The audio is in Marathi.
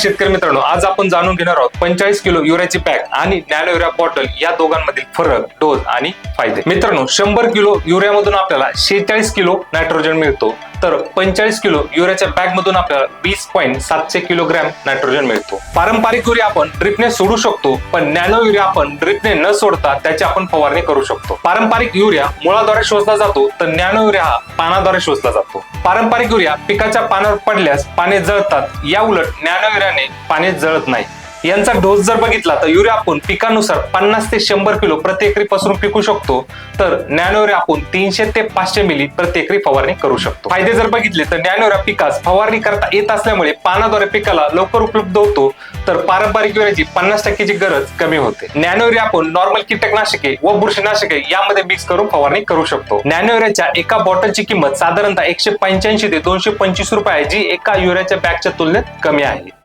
शेतकरी मित्रांनो आज आपण जाणून घेणार आहोत पंचेचाळीस किलो युरियाची पॅक आणि नॅनो युरिया बॉटल या दोघांमधील फरक डोस आणि फायदे. मित्रांनो शंभर किलो युरियामधून आपल्याला शेहेचाळीस किलो नायट्रोजन मिळतो. तर पंचेचाळीस किलो युरियाच्या बॅग मधून आपल्याला वीस पॉईंट सातशे किलोग्रॅम नायट्रोजन मिळतो. पारंपरिक युरिया आपण ड्रिपने सोडू शकतो पण नॅनो युरिया आपण ड्रिपने न सोडता त्याची आपण फवारणी करू शकतो. पारंपरिक युरिया मुळाद्वारे शोषला जातो तर नॅनो युरिया हा पानाद्वारे शोषला जातो. पारंपरिक युरिया पिकाच्या पानावर पडल्यास पाने जळतात. या उलट नॅनो युरियाने पाने जळत नाही. यांचा डोस जर बघितला तर युरिया आपण पिकानुसार पन्नास ते शंभर किलो प्रति एकरी पसरून पिकू शकतो. तर नॅनोरिया आपण तीनशे ते पाचशे मिली प्रति एकरी फवारणी करू शकतो. फायदे जर बघितले तर नॅनोऱ्या पिकास फवारणी करता येत असल्यामुळे पानाद्वारे पिकाला लवकर उपलब्ध होतो. तर पारंपरिक युरियाची पन्नास टक्केची गरज कमी होते. नॅनोरिया आपण नॉर्मल कीटकनाशके व बुरशीनाशके यामध्ये मिक्स करून फवारणी करू शकतो. नॅनोरियाच्या एका बॉटलची किंमत साधारणतः एकशे पंच्याऐंशी ते दोनशे पंचवीस रुपये आहे जी एका युरियाच्या बॅगच्या तुलनेत कमी आहे.